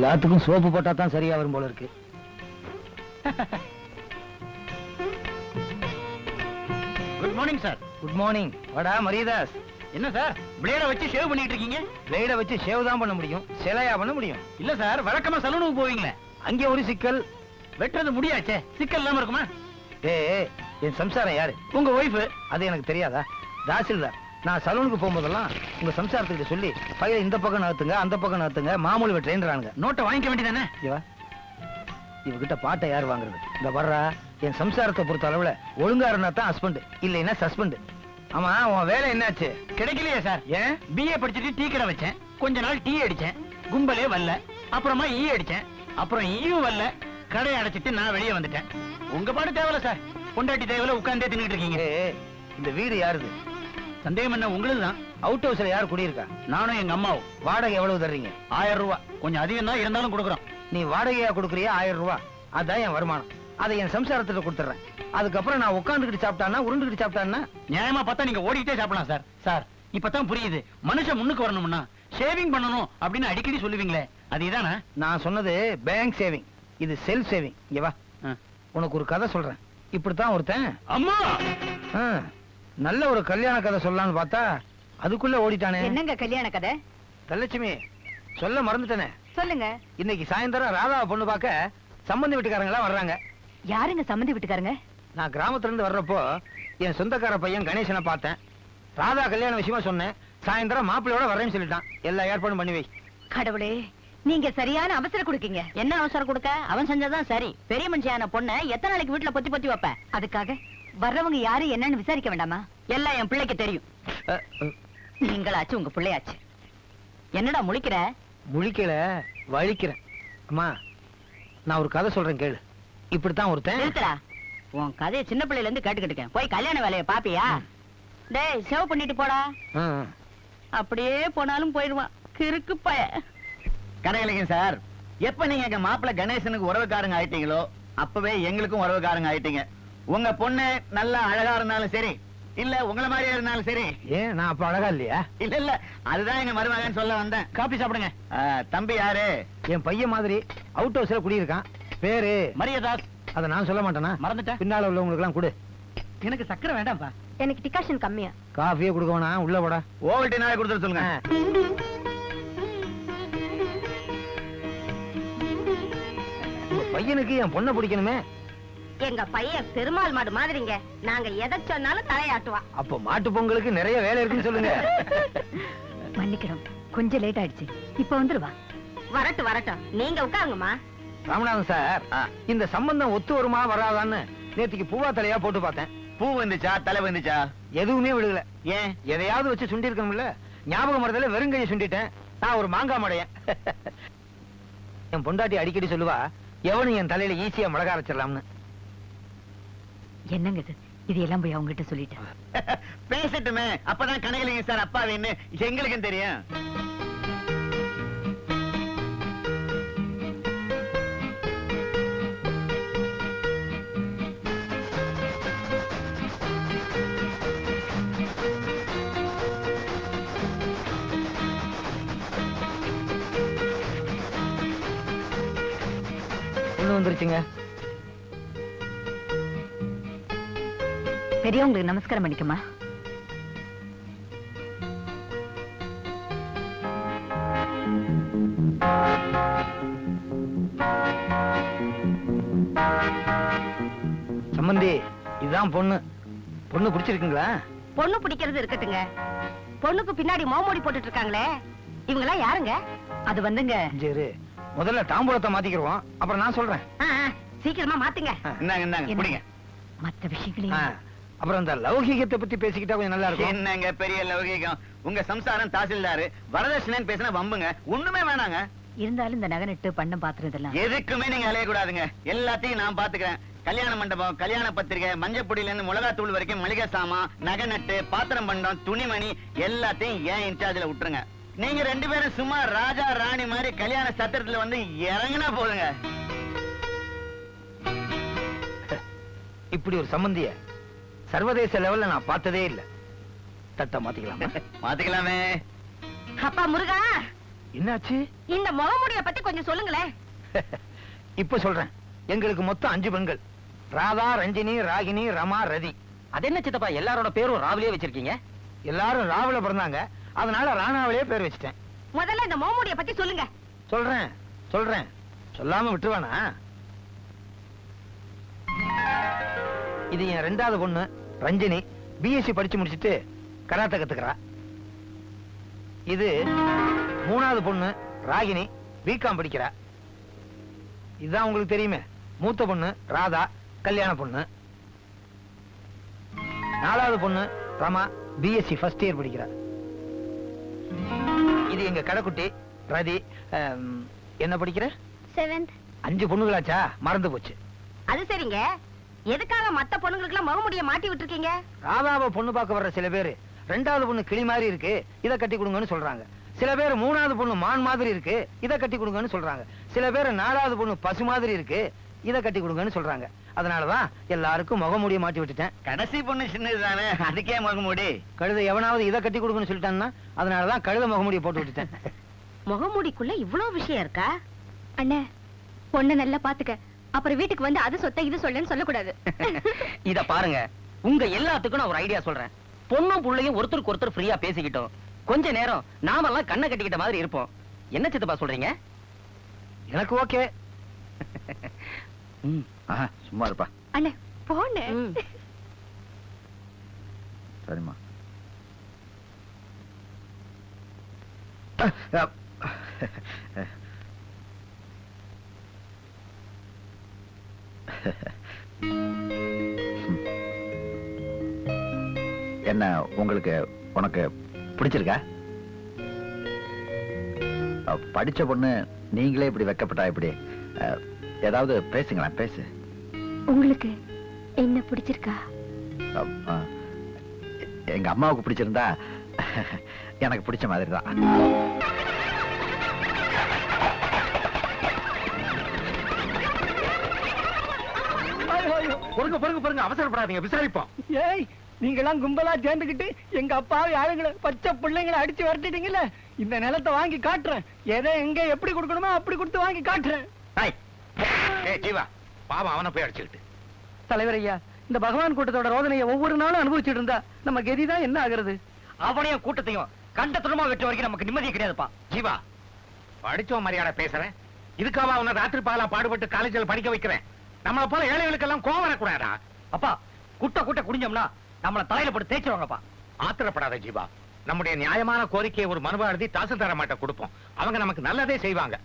எல்லாத்துக்கும் சோப்பு போட்டா தான் சரியா வரும் போல இருக்கு. Good morning sir good morning வாடா மரியதாஸ். என்ன சார் பிளேட வச்சு ஷேவ் பண்ணிட்டு இருக்கீங்க? பிளேட வச்சு ஷேவ் தான் பண்ண முடியும். சிலையா பண்ண முடியும். இல்ல சார் வழக்கமா சலூனுக்கு போவீங்களே. அங்கே ஒரு சிக்கல். வெட்டுறது முடியாச்சே. சிக்கல் இல்லாம இருக்குமா? ஏ என் சம்சாரம் யாரு? உங்க ஒய்ஃப் அது எனக்கு தெரியாதா? தாசில்தார். நான் சலூனுக்கு போகும்போதெல்லாம் உங்க சம்சாரத்துக்கிட்ட சொல்லி பையில இந்த பக்கம் நகர்த்துங்க அந்த பக்கம் நகர்த்துங்க மாமூலி வெட்டுறேன்றானுங்க நோட்டை வாங்கிக்க வேண்டியதானே? இவ இவகிட்ட பாட்டை யார் வாங்குறது? இந்த வர்றா என் சம்சாரத்தை பொறுத்த அளவுல ஒழுங்கா இருந்தா தான் ஹஸ்பண்ட் இல்லைன்னா சஸ்பெண்ட் ஆமா உன் வேலை என்னாச்சு? கிடைக்கலையே சார். ஏன்? பிஏ படிச்சுட்டு டீ கடை வச்சேன். கொஞ்ச நாள் டீ அடிச்சேன். கும்பலே வரல. அப்புறமா ஈ அடிச்சேன். அப்புறம் e ஈயும் வரல. கடையை அடைச்சிட்டு நான் வெளியே வந்துட்டேன். உங்க பாடு தேவையில்ல சார். பொண்டாட்டி தேவையில்ல உட்காந்தே தின்னுட்டு இருக்கீங்க. இந்த வீடு யாருது? சந்தேகம் என்ன? உங்களுக்கு தான் அவுட் ஹவுஸ்ல யார் குடியிருக்கா? நானும் எங்க அம்மாவும். வாடகை எவ்வளவு தர்றீங்க? ஆயிரம் ரூபாய் கொஞ்சம் அதிகம் தான் இருந்தாலும் கொடுக்குறோம். நீ வாடகையா கொடுக்குறியா? ஆயிரம் ரூபாய் அதான் என் வருமானம். அதை என் சம்சாரத்துல கொடுத்துறேன் அதுக்கப்புறம் நான் உட்காந்துக்கிட்டு சாப்பிட்டானா உருண்டுகிட்டு சாப்பிட்டான்னா? நியாயமா பார்த்தா நீங்க ஓடிக்கிட்டே சாப்பிடலாம் சார். சார் இப்பதான் புரியுது. மனுஷன் முன்னுக்கு வரணும்னா ஷேவிங் பண்ணணும் அப்படின்னு அடிக்கடி சொல்லுவீங்களே. அது இதானே? நான் சொன்னது பேங்க் சேவிங் இது செல்ஃப் சேவிங் இங்க வா. உனக்கு ஒரு கதை சொல்றேன். இப்படித்தான் ஒருத்தன். அம்மா! ஆ, நல்ல ஒரு கல்யாண கதை சொல்லலாம்னு பார்த்தா அதுக்குள்ள ஓடிட்டானே. என்னங்க கல்யாண கதை? தல்லட்சுமி சொல்ல மறந்துட்டேனே. சொல்லுங்க. இன்னைக்கு சாயந்தரம் ராதாவை பொண்ணு பார்க்க சம்பந்தி வீட்டுக்காரங்களா வர்றாங்க. யாருங்க சம்மந்தி விட்டுக்காருங்க? நான் கிராமத்துல இருந்து வர்றப்போ என் சொந்தக்கார பையன் கணேசனை பார்த்தேன். ராதா கல்யாண விஷயமா சொன்னேன். சாயந்தரம் மாப்பிள்ளையோட வரேன்னு சொல்லிட்டான். எல்லா ஏற்பாடும் பண்ணி வை. கடவுளே நீங்க சரியான அவசரம் கொடுக்கீங்க. என்ன அவசரம் கொடுக்க? அவன் செஞ்சதான் சரி. பெரிய மனுஷியான பொண்ண எத்தனை நாளைக்கு வீட்டுல பொத்தி பொத்தி வைப்ப? அதுக்காக வர்றவங்க யாரு என்னன்னு விசாரிக்க வேண்டாமா? எல்லாம் என் பிள்ளைக்கு தெரியும். நீங்களாச்சு உங்க பிள்ளையாச்சு. என்னடா முழிக்கிற? முழிக்கல வலிக்கிறேன் அம்மா நான் ஒரு கதை சொல்றேன் கேளு. இப்படித்தான் ஒருத்தன் நிறுத்தடா. உன் கதையை சின்ன பிள்ளையில இருந்து கேட்டுக்கிட்டு போய் கல்யாண வேலையை பாப்பியா? டேய் சேவ் பண்ணிட்டு போடா. அப்படியே போனாலும் போயிடுவான். கிறுக்கு பய. கடையிலையும் சார். எப்ப நீங்க எங்க மாப்பிள்ள கணேசனுக்கு உறவுக்காரங்க ஆயிட்டீங்களோ அப்பவே எங்களுக்கும் உறவுக்காரங்க ஆயிட்டீங்க. உங்க பொண்ணு நல்லா அழகா இருந்தாலும் சரி இல்ல உங்கள மாதிரியே இருந்தாலும் சரி. ஏன் நான் அப்ப அழகா இல்லையா? இல்ல இல்ல அதுதான் எங்க மருமகன் சொல்ல வந்தேன். காபி சாப்பிடுங்க. தம்பி யாரு? என் பையன் மாதிரி அவுட் ஹவுஸ்ல குடியிருக்கான். பேரு? மரியதாஸ். அதை நான் சொல்ல மாட்டேனா? மறந்துட்டேன். பின்னால உள்ளவங்களுக்கு எல்லாம் கொடு. எனக்கு சக்கரை வேண்டாம்ப்பா எனக்கு டிகாஷன் கம்மியா. காஃபியே கொடுக்க வேணாம் உள்ள போடா. ஓவல்ட்டி நாளை கொடுத்துட்டு சொல்லுங்க. பையனுக்கு என் பொண்ணை பிடிக்கணுமே. எங்க பையன் பெருமாள் மாடு மாதிரிங்க. நாங்க எதை சொன்னாலும் தலையாட்டுவா அப்போ மாட்டு பொங்கலுக்கு நிறைய வேலை இருக்குன்னு சொல்லுங்க. மன்னிக்கிறோம் கொஞ்சம் லேட் ஆயிடுச்சு. இப்ப வந்துருவா வரட்டும் வரட்டும். நீங்க உட்காருங்கம்மா. ராமநாதன் சார். இந்த சம்பந்தம் ஒத்து வருமா வராதான்னு நேத்திக்கு பூவா தலையா போட்டு பார்த்தேன். பூ வந்துச்சா தலை வந்துச்சா? எதுவுமே விழுகல ஏன் எதையாவது வச்சு சுண்டி இருக்கணும்ல ஞாபகம் மரத்துல வெறுங்கையை சுண்டிட்டேன். நான் ஒரு மாங்காய் மடையன் என் பொண்டாட்டி அடிக்கடி சொல்லுவா எவனும் என் தலையில ஈஸியா மிளகா அரைச்சிடலாம்னு. என்னங்க இது? இது எல்லாம் போய் அவங்ககிட்ட சொல்லிட்டேன். பேசட்டுமே. அப்பதான் கனகலிங்க சார் அப்பாவின்னு எங்களுக்கும் தெரியும். ஒண்ணு வந்துருச்சுங்க? பெரியவங்களுக்கு நமஸ்காரம் பண்ணிக்கமா? சம்பந்தி இதுதான் பொண்ணு. பொண்ணு பிடிச்சிருக்குங்களா? பொண்ணு பிடிக்கிறது இருக்கட்டுங்க. பொண்ணுக்கு பின்னாடி மோமோடி போட்டுட்டு இருக்காங்களே இவங்க எல்லாம் யாருங்க? அது வந்துங்க. சரி முதல்ல தாம்பூலத்தை மாத்திக்கிறோம் அப்புறம் நான் சொல்றேன். சீக்கிரமா மாத்துங்க. இந்தாங்க இந்தாங்க? குடிங்க. மத்த ஆ, விஷயங்களையும் அப்புறம் இந்த லௌகிகத்தை பத்தி பேசிக்கிட்டா கொஞ்சம் நல்லா இருக்கும். என்னங்க பெரிய லௌகிகம்? உங்க சம்சாரம் தாசில்தாரு. வரதட்சணைன்னு பேசினா வம்புங்க. ஒண்ணுமே வேணாங்க. இருந்தாலும் இந்த நகை நட்டு பண்ணம் பாத்துறதெல்லாம் எதுக்குமே நீங்க அலைய கூடாதுங்க எல்லாத்தையும் நான் பாத்துக்கிறேன். கல்யாண மண்டபம் கல்யாண பத்திரிகை மஞ்சப்பொடியில இருந்து மிளகாத்தூள் வரைக்கும் மளிகை சாமான் நகை நட்டு பாத்திரம் பண்டம் துணிமணி எல்லாத்தையும் ஏன் இன்சார்ஜ்ல விட்டுருங்க. நீங்க ரெண்டு பேரும் சும்மா ராஜா ராணி மாதிரி கல்யாண சத்திரத்துல வந்து இறங்குனா போதுங்க. இப்படி ஒரு சம்பந்திய சர்வதேச லெவல்ல நான் பார்த்ததே இல்ல. தட்டை மாத்திக்கலாமா? மாத்திக்கலாமே. அப்பா முருகா. என்னாச்சு? இந்த முகமுடிய பத்தி கொஞ்சம் சொல்லுங்களேன். இப்ப சொல்றேன். எங்களுக்கு மொத்தம் அஞ்சு பெண்கள். ராதா ரஞ்சினி ராகினி ரமா ரதி. அது என்ன சித்தப்பா எல்லாரோட பேரும் ராவிலே வச்சிருக்கீங்க? எல்லாரும் ராவுல பிறந்தாங்க. அதனால ராணாவிலே பேர் வச்சுட்டேன். முதல்ல இந்த முகமுடிய பத்தி சொல்லுங்க. சொல்றேன் சொல்றேன். சொல்லாம விட்டுருவானா? இது என் ரெண்டாவது பொண்ணு. ரஞ்சினி பிஎஸ்சி படிச்சு முடிச்சிட்டு கராத்தே கத்துக்கிறா. இது மூணாவது பொண்ணு ராகினி பிகாம் படிக்கிறா. இதுதான் உங்களுக்கு தெரியுமே. மூத்த பொண்ணு ராதா கல்யாண பொண்ணு. நாலாவது பொண்ணு ரமா பிஎஸ்சி ஃபர்ஸ்ட் இயர் படிக்கிறா. இது எங்க கடைக்குட்டி ரதி என்ன படிக்கிற? செவன்த் அஞ்சு பொண்ணுகளாச்சா? மறந்து போச்சு. அது சரிங்க. எதுக்காக மத்த பொண்ணுங்களுக்கு எல்லாம் முகமுடிய மாட்டி விட்டுருக்கீங்க? ராதாவை பொண்ணு பார்க்க வர்ற சில பேர் ரெண்டாவது பொண்ணு கிளி மாதிரி இருக்கு இத கட்டி கொடுங்கன்னு சொல்றாங்க. சில பேர் மூணாவது பொண்ணு மான் மாதிரி இருக்கு இத கட்டி கொடுங்கன்னு சொல்றாங்க. சில பேர் நாலாவது பொண்ணு பசு மாதிரி இருக்கு இத கட்டி கொடுங்கன்னு சொல்றாங்க. அதனாலதான் எல்லாருக்கும் முகமூடிய மாட்டி விட்டுட்டேன். கடைசி பொண்ணு சின்னது தானே அதுக்கே முகமூடி. கழுதை எவனாவது இத கட்டி கொடுங்கன்னு சொல்லிட்டான்னா அதனாலதான் கழுத முகமூடிய போட்டு விட்டுட்டேன். முகமுடிக்குள்ள இவ்வளவு விஷயம் இருக்கா? அண்ணே பொண்ணை நல்லா பாத்துக்க. அப்புறம் வீட்டுக்கு வந்து அது சொத்த இது சொல்லுன்னு சொல்லக்கூடாது. இத பாருங்க. உங்க எல்லாத்துக்கும் நான் ஒரு ஐடியா சொல்றேன். பொண்ணும் புள்ளையும் ஒருத்தருக்கு ஒருத்தர் ஃப்ரீயா பேசிக்கிட்டோம். கொஞ்ச நேரம் நாமெல்லாம் கண்ணை கட்டிக்கிட்ட மாதிரி இருப்போம். என்ன சித்தப்பா சொல்றீங்க? எனக்கு ஓகே. சும்மா இருப்பா. அண்ணே ம். சரிம்மா. என்ன உங்களுக்கு உனக்கு பிடிச்சிருக்கா? படிச்ச பொண்ணு நீங்களே இப்படி வெக்கப்பட்டா இப்படி ஏதாவது பேசுங்களேன் பேசு. உங்களுக்கு என்ன பிடிச்சிருக்கா? எங்க அம்மாவுக்கு பிடிச்சிருந்தா எனக்கு பிடிச்ச மாதிரி தான் பொறுங்க பொறுங்க பொறுங்க. அவசரப்படாதீங்க. விசாரிப்போம். ஏய் நீங்கெல்லாம் கும்பலா சேர்ந்துக்கிட்டு எங்க அப்பாவை ஆளுங்களை பச்சை பிள்ளைங்களை அடிச்சு விரட்டிட்டீங்கல்ல? இந்த நிலத்தை வாங்கி காட்டுறேன். எதை எங்க எப்படி கொடுக்கணுமோ அப்படி கொடுத்து வாங்கி காட்டுறேன். ஜீவா. பாவம் அவனை போய் அடிச்சுக்கிட்டு. தலைவர் ஐயா இந்த பகவான் கூட்டத்தோட ரோதனையை ஒவ்வொரு நாளும் அனுபவிச்சுட்டு இருந்தா நம்ம கதிதான் என்ன ஆகுறது? அவனையும் கூட்டத்தையும் கண்ட துணமா வெட்ட வரைக்கும் நமக்கு நிம்மதியே கிடையாதுப்பா. ஜீவா படிச்சவன் மரியாதை பேசுறேன். இதுக்காவா உன்னை ராத்திரி பாலா பாடுபட்டு காலேஜில் படிக்க வைக்கிறேன். நம்மள போல ஏழைகளுக்கெல்லாம் கோவம் வரக்கூடாதா? அப்பா குட்ட குட்ட குடிஞ்சோம்னா நம்மள தலையில போட்டு தேய்ச்சிருவாங்கப்பா. ஆத்திரப்படாத ஜீவா. நம்முடைய நியாயமான கோரிக்கையை ஒரு மனுவா எழுதி தாசில்தார மாட்ட கொடுப்போம். அவங்க நமக்கு நல்லதே செய்வாங்க.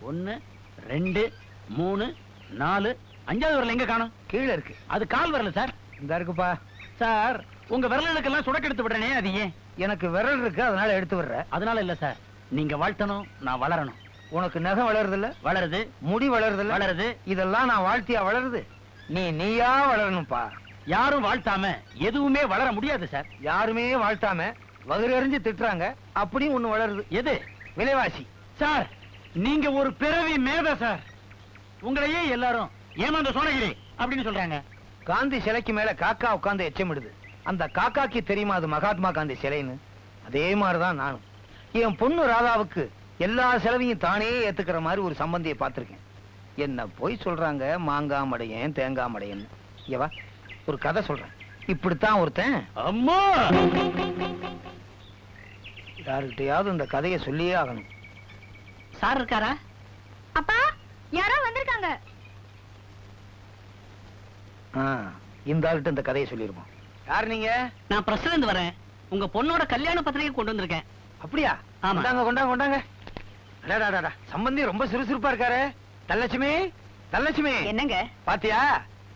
ஒன்னு ரெண்டு மூணு நாலு அஞ்சாவது விரல் எங்க காணும்? கீழே இருக்கு. அது கால் விரல் சார். இந்த இருக்குப்பா. சார் உங்க விரலுக்கெல்லாம் சுடக்கெடுத்து விடுறேனே அது ஏன் எனக்கு விரல் இருக்கு அதனால எடுத்து விடுற அதனால இல்ல சார். நீங்க வாழ்த்தணும் நான் வளரணும். உனக்கு நகம் வளருது இல்ல வளருது. முடி வளருது இல்ல வளருது. இதெல்லாம் நான் வாழ்த்தியா வளருது? நீ நீயா வளரணும்ப்பா யாரும் வாழ்த்தாம எதுவுமே வளர முடியாது சார். யாருமே வாழ்த்தாம வகுறறிஞ்சு திட்டுறாங்க. அப்படியும் ஒண்ணு வளருது. எது? விலைவாசி. சார் நீங்க ஒரு பிறவி மேத சார். உங்களையே எல்லாரும் ஏமாந்த சோனகிரி அப்படின்னு சொல்றாங்க. காந்தி சிலைக்கு மேல காக்கா உட்கார்ந்து எச்சமிடுது. அந்த காக்காக்கு தெரியுமா அது மகாத்மா காந்தி சிலைன்னு? அதே மாதிரிதான் நானும். என் பொண்ணு ராதாவுக்கு எல்லா செலவையும் தானே ஏத்துக்கிற மாதிரி ஒரு சம்பந்தியை பார்த்திருக்கேன். என்ன போய் சொல்றாங்க? மாங்காய் மடையன் தேங்காய் மடையன் ஏவா ஒரு கதை சொல்றேன். இப்படித்தான் ஒருத்தன் அம்மா! யாருக்கிட்டையாவது இந்த கதையை சொல்லியே ஆகணும். சார் இருக்காரா? அப்பா யாரோ வந்திருக்காங்க. ஆ, இந்த ஆள்கிட்ட இந்த கதையை சொல்லியிருப்போம் யார் நீங்க? நான் பிரஸ்ல இருந்து வரேன். உங்க பொண்ணோட கல்யாண பத்திரிகை கொண்டு வந்திருக்கேன். அப்படியா? ஆமா. கொண்டாங்க கொண்டாங்க கொண்டாங்க. அடடடடா, சம்பந்தி ரொம்ப சுறுசுறுப்பா இருக்காரு. தல்லட்சுமி தல்லட்சுமி என்னங்க? பாத்தியா?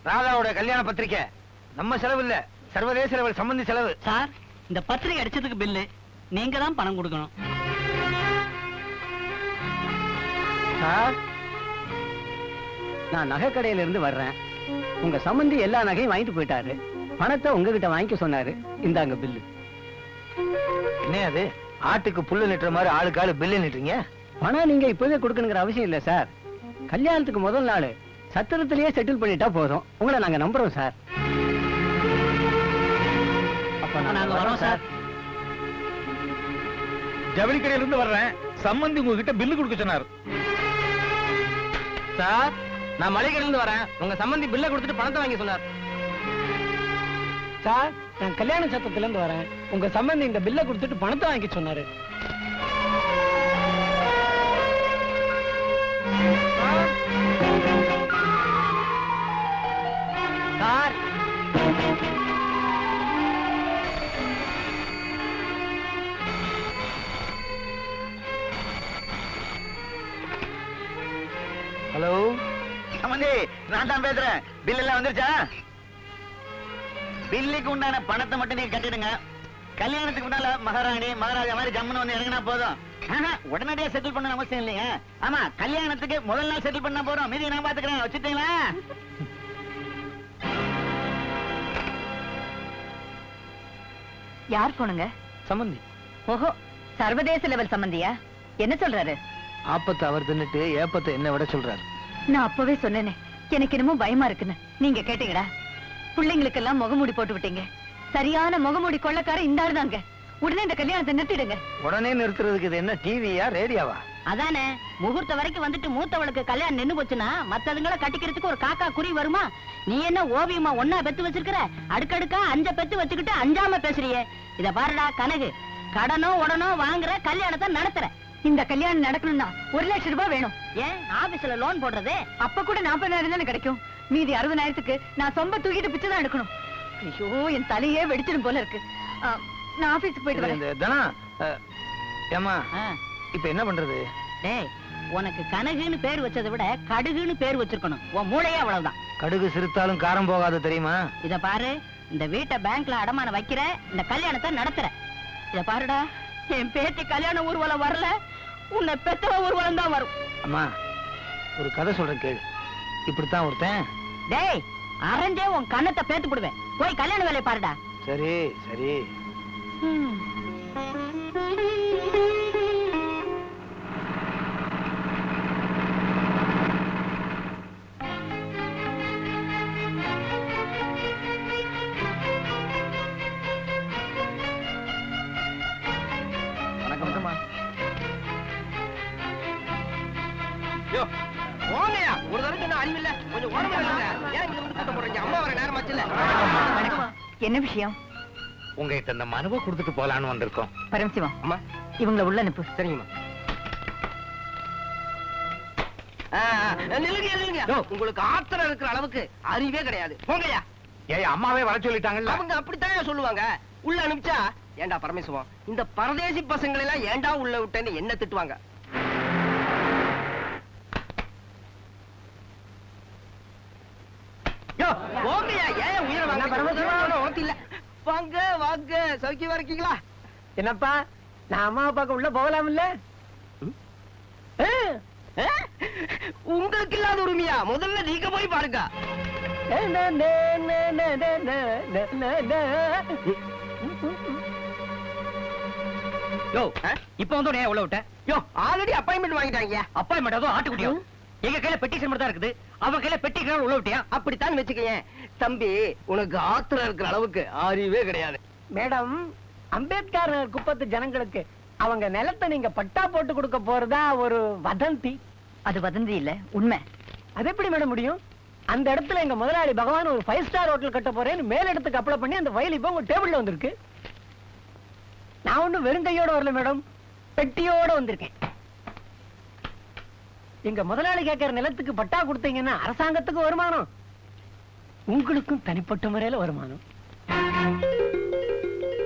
ராதாவோட கல்யாண பத்திரிக்கை. நம்ம செலவு இல்ல. சர்வதேச லெவல் சம்பந்தி செலவு. சார் இந்த பத்திரிகை அடிச்சதுக்கு பில்லு. நீங்க தான் பணம் கொடுக்கணும். சார் நான் நகை கடையில இருந்து வர்றேன். உங்க சம்பந்தி எல்லா நகையும் வாங்கிட்டு போயிட்டாரு. பணத்தை உங்ககிட்ட வாங்கிக்க சொன்னாரு. இந்தாங்க பில்லு. என்ன அது? ஆட்டுக்கு புல்லு நிட்டுற மாதிரி ஆளுக்கு ஆளு பில்லு நிட்டுறீங்க? பணம் நீங்க இப்பவே கொடுக்கணுங்கிற அவசியம் இல்ல சார். கல்யாணத்துக்கு முதல் நாள் சத்திரத்திலேயே செட்டில் பண்ணிட்டா போதும். உங்களை நாங்க நம்புறோம் சார். நாங்க வரோம் சார். ஜவுளி கடையில இருந்து வர்றேன். சம்பந்தி உங்ககிட்ட பில்லு கொடுக்க சொன்னார். சார் நான் மளிகைல இருந்து வரேன். உங்க சம்பந்தி பில்ல கொடுத்துட்டு பணத்தை வாங்கி சொன்னார். சார் நான் கல்யாண சத்தத்துல இருந்து வரேன். உங்க சம்பந்தி இந்த பில்லை கொடுத்துட்டு பணத்தை வாங்கி சொன்னாரு. Sir hello. சம்பந்தி நான் தான் பேசுறேன். பில் எல்லாம் வந்துருச்சா? பில்லுக்கு உண்டான பணத்தை மட்டும் நீங்க கட்டிடுங்க. கல்யாணத்துக்கு முன்னால மகாராணி மகாராஜா மாதிரி ஜம்முன்னு வந்து இறங்கினா போதும். உடனடியா செட்டில் பண்ண அவசியம் இல்லைங்க ஆமா கல்யாணத்துக்கு முதல் நாள் செட்டில் பண்ணா போறோம். மீதி நான் பாத்துக்கிறேன். வச்சுட்டீங்களா? யார் போனுங்க? சம்பந்தி. ஓஹோ சர்வதேச லெவல் சம்பந்தியா? என்ன சொல்றாரு? ஆப்பத்தை அவர் தின்னுட்டு ஏப்பத்தை என்ன விட சொல்றாரு. நான் அப்பவே சொன்னேனே. எனக்கு என்னமோ பயமா இருக்குன்னு. நீங்க கேட்டீங்கடா பிள்ளைங்களுக்கெல்லாம் முகமூடி போட்டு விட்டீங்க. சரியான முகமூடி கொள்ளக்கார இந்த ஆள் தாங்க உடனே இந்த கல்யாணத்தை நிறுத்திடுங்க. உடனே நிறுத்துறதுக்கு இது என்ன டிவியா ரேடியோவா? அதானே முகூர்த்த வரைக்கும் வந்துட்டு மூத்தவளுக்கு கல்யாணம் நின்னு போச்சுன்னா மத்ததுங்களை கட்டிக்கிறதுக்கு ஒரு காக்கா குறி வருமா? நீ என்ன ஓவியமா ஒன்னா பெத்து வச்சிருக்கிற? அடுக்கடுக்கா அஞ்ச பெத்து வச்சுக்கிட்டு அஞ்சாம பேசுறியே. இத பாருடா கனகு. கடனோ உடனோ வாங்குற கல்யாணத்தை நடத்துற. இந்த கல்யாணம் நடக்கணும்னா ஒரு லட்சம் ரூபாய் வேணும். ஏன் ஆபீஸ்ல லோன் போடுறது? அப்ப கூட நாற்பதாயிரம் தானே கிடைக்கும். மீதி அறுபதாயிரத்துக்கு நான் சொம்ப தூக்கிட்டு பிச்சை தான் எடுக்கணும். ஐயோ என் தலையே வெடிச்சிடும் போல இருக்கு. நான் ஆபீஸ்க்கு போயிட்டு வரேன். இந்த தனா ஏம்மா இப்ப என்ன பண்றது? டேய் உனக்கு கனகுன்னு பேர் வச்சதை விட கடுகுன்னு பேர் வச்சிருக்கணும். உன் மூளையே அவ்வளவுதான். கடுகு சிரித்தாலும் காரம் போகாது தெரியுமா? இத பாரு இந்த வீட்டை பேங்க்ல அடமானம் வைக்கிற இந்த கல்யாணத்தை நடத்துற. இத பாருடா என் பேத்தி கல்யாண ஊர்வலம் வரல உன்னை பெத்தவ ஊர்வலம் தான் வரும். அம்மா ஒரு கதை சொல்றேன் கேளு. இப்படித்தான் ஒருத்தன். டேய் அரைஞ்சே உன் கண்ணத்தை பேத்து போடுவேன். போய் கல்யாண வேலையை பாருடா. சரி சரி. போங்கயா ஒரு தடவை என்ன அறிவில்ல கொஞ்சம் இல்ல ஏன் இங்க வந்து கூட்டம் போடுறீங்க? அம்மா வர நேரம் ஆச்சுல்ல. என்ன விஷயம்? உங்ககிட்ட இந்த மனுவை கொடுத்துட்டு போலான்னு வந்திருக்கோம். பரமசிவம் அம்மா. இவங்களை உள்ள அனுப்பு. சரிங்கம்மா. நில்லுங்க நில்லுங்க உங்களுக்கு ஆத்திரம் இருக்கிற அளவுக்கு அறிவே கிடையாது. போங்கய்யா. ஏய் அம்மாவே வர சொல்லிட்டாங்கல்ல. அவங்க அப்படித்தான் சொல்லுவாங்க. உள்ள அனுப்பிச்சா ஏண்டா பரமேசுவம் இந்த பரதேசி பசங்களை எல்லாம் ஏண்டா உள்ள விட்டேன்னு என்ன திட்டுவாங்க யோ, போங்கய்யா, ஏன் உயிரை வாங்க? உனக்கு இல்ல. வாங்க வாங்க. சௌக்கியமா இருக்கீங்களா? என்னப்பா நான் அம்மா அப்பாக்கு உள்ள போகலாம் இல்ல? உங்களுக்கு இல்லாத உரிமையா? முதல்ல நீங்க போய் பாருங்க. யோ இப்ப வந்து உள்ள விட்ட. யோ ஆல்ரெடி அப்பாயின்மெண்ட் வாங்கிட்டாங்க. அப்பாயின்மெண்ட் அதுவும் ஆட்டுக்குட்டியோ. எங்க கையில பெட்டிஷன் மட்டும் தான் இருக்குது. அவன் கையில பெட்டி உள்ள விட்டியா? அப்படித்தான் வச்சுக்கேன் தம்பி உனக்கு ஆத்திரம் இருக்கிற அளவுக்கு அறிவே கிடையாது. மேடம் அம்பேத்கர் குப்பத்து ஜனங்களுக்கு அவங்க நிலத்தை நீங்க பட்டா போட்டு கொடுக்க போறதா ஒரு வதந்தி? அது வதந்தி இல்ல உண்மை. அது எப்படி மேடம் முடியும்? அந்த இடத்துல எங்க முதலாளி பகவான் ஒரு ஃபைவ் ஸ்டார் ஹோட்டல் கட்ட போறேன்னு மேல் இடத்துக்கு அப்ளை பண்ணி அந்த ஃபைல் இப்போ உங்க டேபிள்ல வந்திருக்கு. நான் ஒண்ணும் வெறும் கையோட வரல மேடம். பெட்டியோட வந்திருக்கேன். எங்க முதலாளி கேட்கிற நிலத்துக்கு பட்டா கொடுத்தீங்கன்னா அரசாங்கத்துக்கு வருமானம். உங்களுக்கும் தனிப்பட்ட முறையில வருமானம்.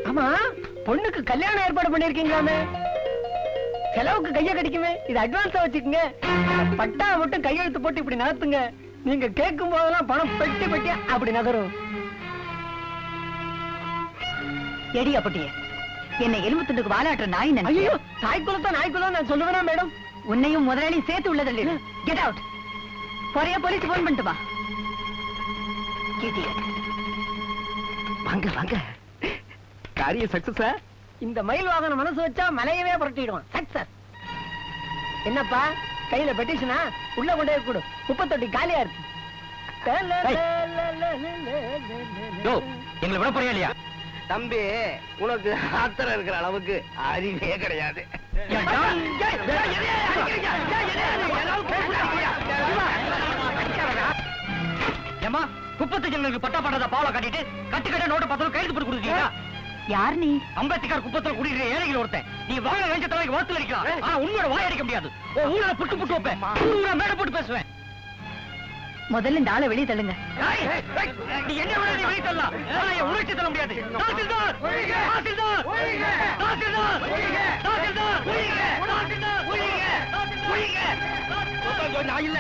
ஆமா பொண்ணுக்கு கல்யாணம் ஏற்பாடு பண்ணிருக்கீங்களாமே? செலவுக்கு கைய கடிக்குமே? இது அட்வான்ஸா வச்சுக்கோங்க. பட்டா மட்டும் கையெழுத்து போட்டு இப்படி நடத்துங்க. நீங்க கேட்கும் போதெல்லாம் பணம் பெட்டி பெட்டியா அப்படி நகரும். எடியா பட்டிய என்னை எலும்பு துண்டுக்கு வாலாட்டுற நாய் ஐயோ நினைச்சு நாய்க்குலத்தா நான் சொல்லுவேனா மேடம்? உன்னையும் முதலாளியும் சேர்த்து உள்ளதில்லை கெட் அவுட் போறியா? போலீஸ் போன் பண்ணிட்டு வா. வாங்க வாங்க. காரிய சக்சஸ் இந்த மயில் வாகனம் மனசு வச்சா மலையவே புரட்டிடுவான். சக்சஸ் என்னப்பா? கையில பெட்டிஷனா உள்ள கொண்டே கொடு. முப்பத்தொட்டி காலியா இருக்கு. எங்களை விட போறியா இல்லையா? தம்பி உனக்கு ஆத்திரம் இருக்கிற அளவுக்கு அறிவே கிடையாது. ஏமா குப்பத்து ஜனங்களுக்கு பட்டா பண்றத பாவல காட்டிட்டு கட்டு கட்ட நோட்டு பத்திரம் கையெழுத்து போட்டு கொடுத்துட்டீங்களா யார் நீ அம்பேத்கர் குப்பத்துல குடிக்கிற ஏழைகள் ஒருத்தன். நீ வாழ வெஞ்ச தலைக்கு வார்த்தை அடிக்கலாம் உன்னோட வாய் அடிக்க முடியாது. ஊர்ல புட்டு புட்டு வைப்பேன். ஊரா மேடை போட்டு பேசுவேன். முதல்ல இந்த ஆளை வெளியே தள்ளுங்க. நான் இல்ல